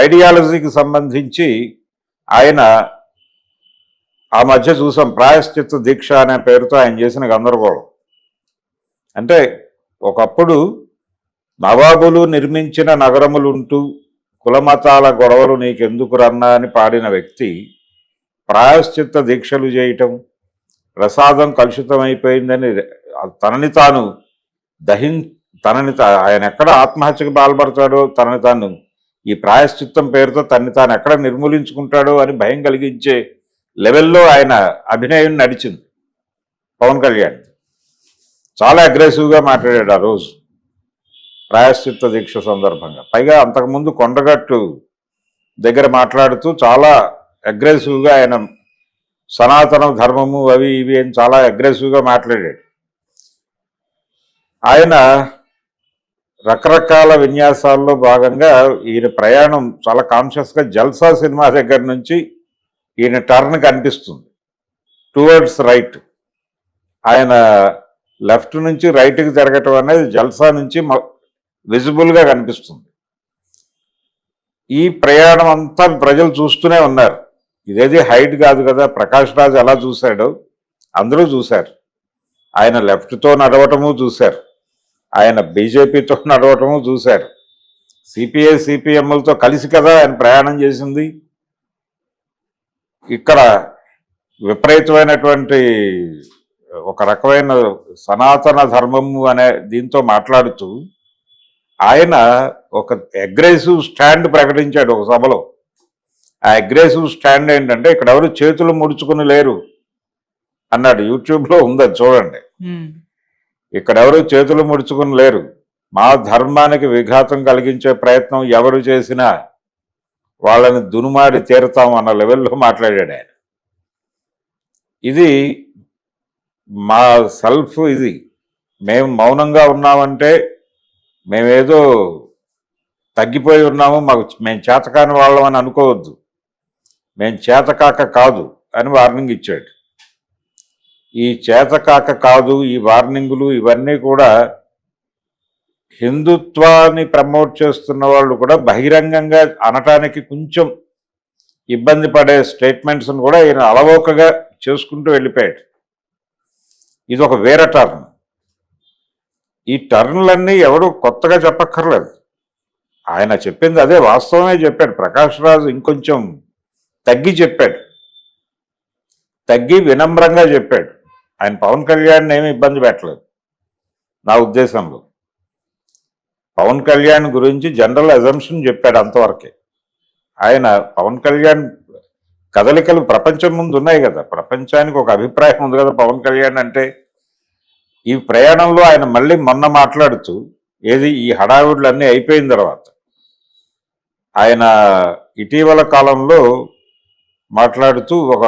ఐడియాలజీకి సంబంధించి ఆయన ఆ మధ్య చూసాం ప్రాయశ్చిత్త దీక్ష అనే పేరుతో ఆయన చేసిన గందరగోళం. అంటే ఒకప్పుడు నవాబులు నిర్మించిన నగరములుంటూ కులమతాల గొడవలు నీకెందుకు రన్నా అని పాడిన వ్యక్తి ప్రాయశ్చిత్త దీక్షలు చేయటం ప్రసాదం కలుషితమైపోయిందని తనని తాను దహిం తనని తా- ఆయన ఎక్కడ ఆత్మహత్యకు పాల్పడతాడో తనని తాను ఈ ప్రాయశ్చిత్తం పేరుతో తన్ని తాను ఎక్కడ నిర్మూలించుకుంటాడో అని భయం కలిగించే లెవెల్లో ఆయన అభినయం నడిచింది పవన్ కళ్యాణ్. చాలా అగ్రెసివ్గా మాట్లాడాడు ఆ రోజు ప్రాయశ్చిత్త దీక్ష సందర్భంగా. పైగా అంతకుముందు కొండగట్టు దగ్గర మాట్లాడుతూ చాలా అగ్రెసివ్గా ఆయన సనాతన ధర్మము అవి ఇవి అని చాలా అగ్రెసివ్గా మాట్లాడాడు. ఆయన రకరకాల విన్యాసాల్లో భాగంగా ఈయన ప్రయాణం చాలా కాన్షియస్గా జల్సా సినిమా దగ్గర నుంచి ఈయన టర్న్ కనిపిస్తుంది టువర్డ్స్ రైట్ ఆయన లెఫ్ట్ నుంచి రైట్కి జరగటం అనేది జల్సా నుంచి విజిబుల్గా కనిపిస్తుంది. ఈ ప్రయాణం అంతా ప్రజలు చూస్తూనే ఉన్నారు. ఇదేది హైట్ కాదు కదా ప్రకాష్ రాజ్ ఎలా చూశాడో. అందరూ చూశారు. ఆయన లెఫ్ట్తో నడవటము చూశారు. ఆయన బీజేపీతో నడవటము చూశారు. సిపిఐ సిపిఎంలతో కలిసి కదా ఆయన ప్రయాణం చేసింది. ఇక్కడ విపరీతమైనటువంటి ఒక రకమైన సనాతన ధర్మము అనే దీంతో మాట్లాడుతూ ఆయన ఒక అగ్రెసివ్ స్టాండ్ ప్రకటించాడు ఒక సభలో. ఆ అగ్రెసివ్ స్టాండ్ ఏంటంటే ఇక్కడ ఎవరు చేతులు ముడుచుకుని లేరు అన్నాడు. యూట్యూబ్లో ఉంది చూడండి. ఇక్కడెవరు ఇక్కడ ఎవరు చేతులు ముడుచుకుని లేరు. మా ధర్మానికి విఘాతం కలిగించే ప్రయత్నం ఎవరు చేసినా వాళ్ళని దునుమాడి తీరుతాం అన్న లెవెల్లో మాట్లాడాడు ఆయన. ఇది మా సెల్ఫ్ ఇది. మేము మౌనంగా ఉన్నామంటే మేమేదో తగ్గిపోయి ఉన్నాము మాకు మేము చేతకాని వాళ్ళం అని అనుకోవద్దు. మేము చేతకాక కాదు అని వార్నింగ్ ఇచ్చాడు. ఈ చేతకాక కాదు ఈ వార్నింగులు ఇవన్నీ కూడా హిందుత్వాన్ని ప్రమోట్ చేస్తున్న వాళ్ళు కూడా బహిరంగంగా అనటానికి కొంచెం ఇబ్బంది పడే స్టేట్మెంట్స్ని కూడా ఈయన అలవోకగా చేసుకుంటూ వెళ్ళిపోయాడు. ఇది ఒక వేరే టర్న్. ఈ టర్న్లన్నీ ఎవడు కొత్తగా చెప్పక్కర్లేదు. ఆయన చెప్పింది అదే వాస్తవమే చెప్పాడు. ప్రకాష్ రాజు ఇంకొంచెం తగ్గి చెప్పాడు. తగ్గి వినమ్రంగా చెప్పాడు. ఆయన పవన్ కళ్యాణ్ ఏమి ఇబ్బంది పెట్టలేదు నా ఉద్దేశంలో. పవన్ కళ్యాణ్ గురించి జనరల్ అజంప్షన్ చెప్పాడు అంతవరకే. ఆయన పవన్ కళ్యాణ్ కదలికలు ప్రపంచం ముందు ఉన్నాయి కదా ప్రపంచానికి ఒక అభిప్రాయం ఉంది కదా పవన్ కళ్యాణ్ అంటే ఈ ప్రయాణంలో ఆయన మళ్ళీ మొన్న మాట్లాడుతూ ఏది ఈ హడావుడ్లన్నీ అన్నీ అయిపోయిన తర్వాత ఆయన ఇటీవల కాలంలో మాట్లాడుతూ ఒక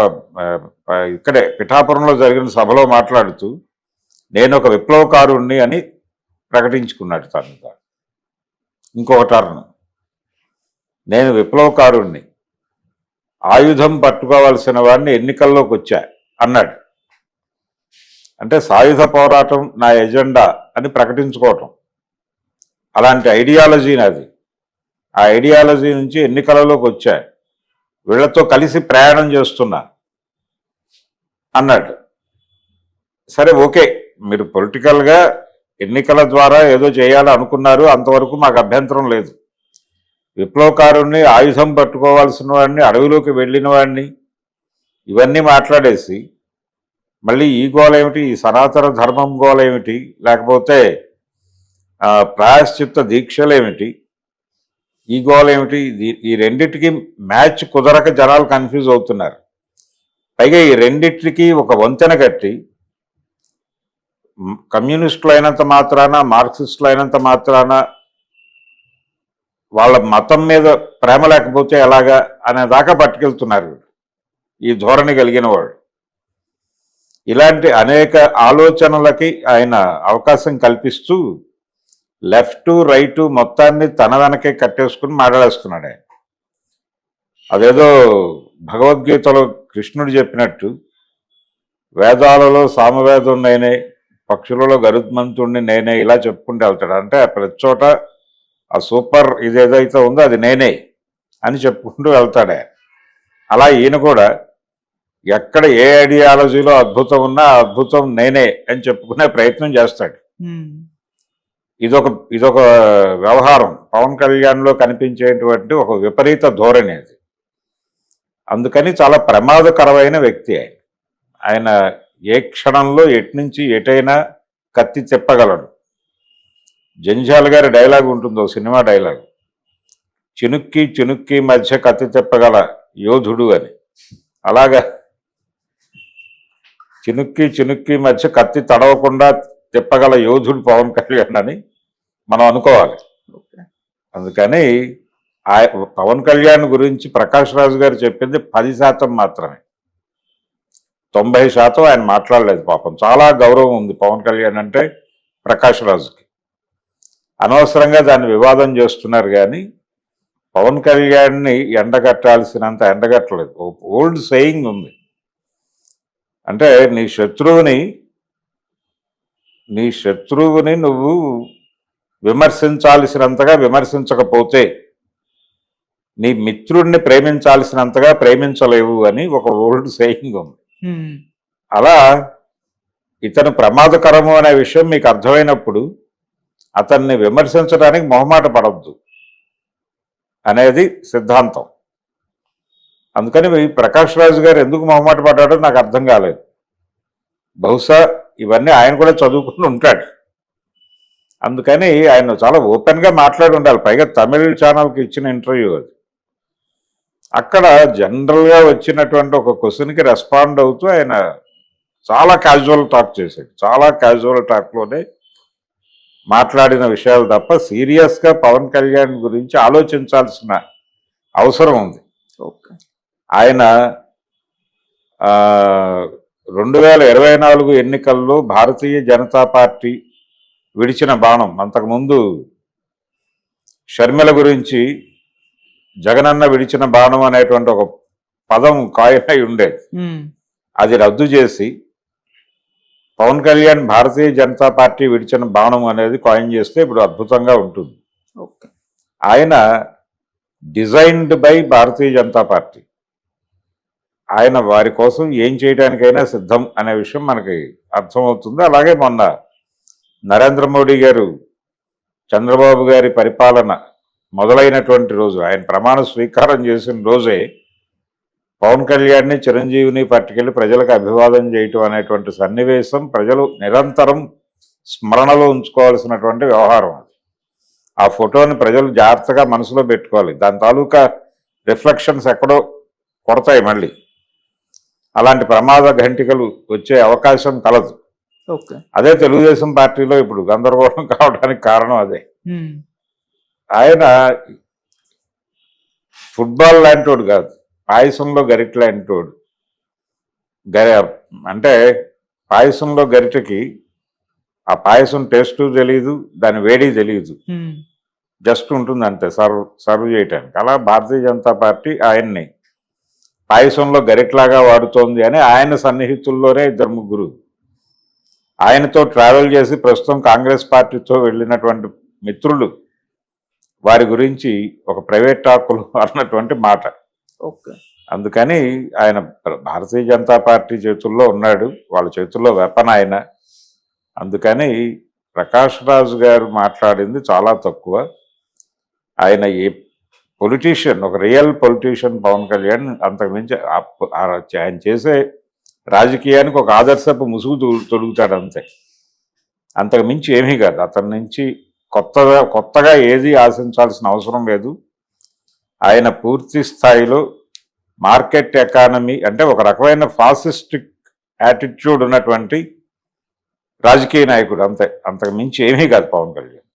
ఇక్కడే పిఠాపురంలో జరిగిన సభలో మాట్లాడుతూ నేను ఒక విప్లవకారుణ్ణి అని ప్రకటించుకున్నాడు తను. ఇంకొక టర్న్. నేను విప్లవకారుణ్ణి. ఆయుధం పట్టుకోవాల్సిన వాడిని ఎన్నికల్లోకి వచ్చా అన్నాడు. అంటే సాయుధ పోరాటం నా ఎజెండా అని ప్రకటించుకోవటం. అలాంటి ఐడియాలజీ నాది. ఆ ఐడియాలజీ నుంచి ఎన్నికలలోకి వచ్చాయి వీళ్ళతో కలిసి ప్రయాణం చేస్తున్నా. అన్నాడు. సరే ఓకే. మీరు పొలిటికల్గా ఎన్నికల ద్వారా ఏదో చేయాలి అనుకున్నారు అంతవరకు మాకు అభ్యంతరం లేదు. విప్లవకారుణ్ణి ఆయుధం పట్టుకోవాల్సిన వాడిని అడవిలోకి వెళ్ళిన వాడిని ఇవన్నీ మాట్లాడేసి మళ్ళీ ఈ గోల ఏమిటి ఈ సనాతన ధర్మం గోల ఏమిటి లేకపోతే ప్రాయశ్చిత్త దీక్షలేమిటి ఈ ఏమిటి? ఇది- ఈ రెండిటికి మ్యాచ్ కుదరక జనాలు కన్ఫ్యూజ్ అవుతున్నారు. పైగా ఈ రెండిటికి ఒక వంతెన కట్టి కమ్యూనిస్టులు అయినంత మాత్రాన మార్క్సిస్టులు అయినంత మాత్రాన వాళ్ళ మతం మీద ప్రేమ లేకపోతే ఎలాగా అనే దాకా పట్టుకెళ్తున్నారు ఈ ధోరణి కలిగిన వాడు ఇలాంటి అనేక ఆలోచనలకి ఆయన అవకాశం కల్పిస్తూ లెఫ్ట్ రైట్ మొత్తాన్ని తన వెనకే కట్టేసుకుని మాట్లాడేస్తున్నాడే. అదేదో భగవద్గీతలో కృష్ణుడు చెప్పినట్టు వేదాలలో సామవేదం నేనే పక్షులలో గరుత్మంతుడిని నేనే ఇలా చెప్పుకుంటూ వెళ్తాడు. అంటే ప్రతి చోట ఆ సూపర్ ఇది ఏదైతే ఉందో అది నేనే అని చెప్పుకుంటూ వెళ్తాడే. అలా ఈయన కూడా ఎక్కడ ఏ ఐడియాలజీలో అద్భుతం ఉన్నా అద్భుతం నేనే అని చెప్పుకునే ప్రయత్నం చేస్తాడు. ఇదొక ఇదొక వ్యవహారం. పవన్ కళ్యాణ్లో కనిపించేటువంటి ఒక విపరీత ధోరణి అది. అందుకని చాలా ప్రమాదకరమైన వ్యక్తి ఆయన. ఆయన ఏ క్షణంలో ఎటు నుంచి ఎటైనా కత్తి చెప్పగలడు జంజాల గారి డైలాగ్ ఉంటుందో సినిమా డైలాగ్. చినుక్కి చినుక్కి మధ్య కత్తి చెప్పగల యోధుడు అని. అలాగా చినుక్కి చినుక్కి మధ్య కత్తి తడవకుండా తిప్పగల యోధుడు పవన్ కళ్యాణ్ అని మనం అనుకోవాలి. అందుకని ఆ పవన్ కళ్యాణ్ గురించి ప్రకాష్ రాజు గారు చెప్పింది పది శాతం మాత్రమే. తొంభై శాతం ఆయన మాట్లాడలేదు పాపం. చాలా గౌరవం ఉంది పవన్ కళ్యాణ్ అంటే ప్రకాష్ రాజుకి. అనవసరంగా దాన్ని వివాదం చేస్తున్నారు కానీ పవన్ కళ్యాణ్ని ఎండగట్టాల్సినంత ఎండగట్టలేదు. ఓల్డ్ సెయింగ్ ఉంది. అంటే నీ శత్రువుని నీ శత్రువుని నువ్వు విమర్శించాల్సినంతగా విమర్శించకపోతే నీ మిత్రుడిని ప్రేమించాల్సినంతగా ప్రేమించలేవు అని ఒక ఓల్డ్ సేయింగ్ ఉంది. అలా ఇతను ప్రమాదకరము అనే విషయం మీకు అర్థమైనప్పుడు అతన్ని విమర్శించడానికి మొహమాట పడద్దు అనేది సిద్ధాంతం. అందుకని ప్రకాష్ రాజు గారు ఎందుకు మొహమాట పడ్డాడో నాకు అర్థం కాలేదు. బహుశా ఇవన్నీ ఆయన కూడా చదువుకుని ఉంటాడు. అందుకని ఆయన చాలా ఓపెన్గా మాట్లాడి ఉండాలి. పైగా తమిళ ఛానల్కి ఇచ్చిన ఇంటర్వ్యూ అది. అక్కడ జనరల్గా వచ్చినటువంటి ఒక క్వశ్చన్కి రెస్పాండ్ అవుతూ ఆయన చాలా క్యాజువల్ టాక్ చేశాడు. చాలా క్యాజువల్ టాక్లోనే మాట్లాడిన విషయాలు తప్ప సీరియస్గా పవన్ కళ్యాణ్ గురించి ఆలోచించాల్సిన అవసరం ఉంది. ఓకే ఆయన రెండు వేల ఇరవై నాలుగు ఎన్నికల్లో భారతీయ జనతా పార్టీ విడిచిన బాణం. అంతకుముందు షర్మిల గురించి జగనన్న విడిచిన బాణం అనేటువంటి ఒక పదం కాయనై ఉండేది అది రద్దు చేసి పవన్ కళ్యాణ్ భారతీయ జనతా పార్టీ విడిచిన బాణం అనేది కాయిన్ చేస్తే ఇప్పుడు అద్భుతంగా ఉంటుంది. ఆయన designed by Bharatiya Janata party. ఆయన వారి కోసం ఏం చేయడానికైనా సిద్ధం అనే విషయం మనకి అర్థమవుతుంది. అలాగే మొన్న నరేంద్ర మోడీ గారు చంద్రబాబు గారి పరిపాలన మొదలైనటువంటి రోజు ఆయన ప్రమాణ స్వీకారం చేసిన రోజే పవన్ కళ్యాణ్ని చిరంజీవిని పట్టుకెళ్ళి ప్రజలకు అభివాదం చేయటం అనేటువంటి సన్నివేశం ప్రజలు నిరంతరం స్మరణలో ఉంచుకోవాల్సినటువంటి వ్యవహారం అది. ఆ ఫోటోని ప్రజలు జాగ్రత్తగా మనసులో పెట్టుకోవాలి. దాని తాలూకా రిఫ్లెక్షన్స్ ఎక్కడో కొడతాయి మళ్ళీ. అలాంటి ప్రమాద ఘంటికలు వచ్చే అవకాశం కలదు. అదే తెలుగుదేశం పార్టీలో ఇప్పుడు గందరగోళం కావడానికి కారణం అదే. ఆయన ఫుట్బాల్ లాంటోడు కాదు పాయసంలో గరిట లాంటోడు. గరి అంటే పాయసంలో గరిటకి ఆ పాయసం టేస్ట్ తెలియదు దాని వేడి తెలియదు జస్ట్ ఉంటుంది అంతే సర్వ్ సర్వ్ చేయటానికి. అలా భారతీయ జనతా పార్టీ ఆయన్ని పాయసంలో గరిట్లాగా వాడుతోంది అని ఆయన సన్నిహితుల్లోనే ఇద్దరు ముగ్గురు. ఆయనతో ట్రావెల్ చేసి ప్రస్తుతం కాంగ్రెస్ పార్టీతో వెళ్ళినటువంటి మిత్రులు. వారి గురించి ఒక ప్రైవేట్ టాకులు అన్నటువంటి మాట. ఓకే. అందుకని ఆయన భారతీయ జనతా పార్టీ చేతుల్లో ఉన్నాడు. వాళ్ళ చేతుల్లో వెపన్ ఆయన. అందుకని ప్రకాష్ రాజు గారు మాట్లాడింది చాలా తక్కువ. ఆయన ఏ పొలిటీషియన్ ఒక రియల్ పొలిటీషియన్ పవన్ కళ్యాణ్ అంతకుమించి ఆయన చేసే రాజకీయానికి ఒక ఆదర్శపు ముసుగు తొలుగుతాడు తొడుగుతాడు అంతే. అంతకు మించి ఏమీ కాదు. అతని నుంచి కొత్తగా కొత్తగా ఏది ఆశించాల్సిన అవసరం లేదు. ఆయన పూర్తి స్థాయిలో మార్కెట్ ఎకానమీ అంటే ఒక రకమైన ఫాసిస్టిక్ యాటిట్యూడ్ ఉన్నటువంటి రాజకీయ నాయకుడు అంతే. అంతకు మించి ఏమీ కాదు పవన్ కళ్యాణ్.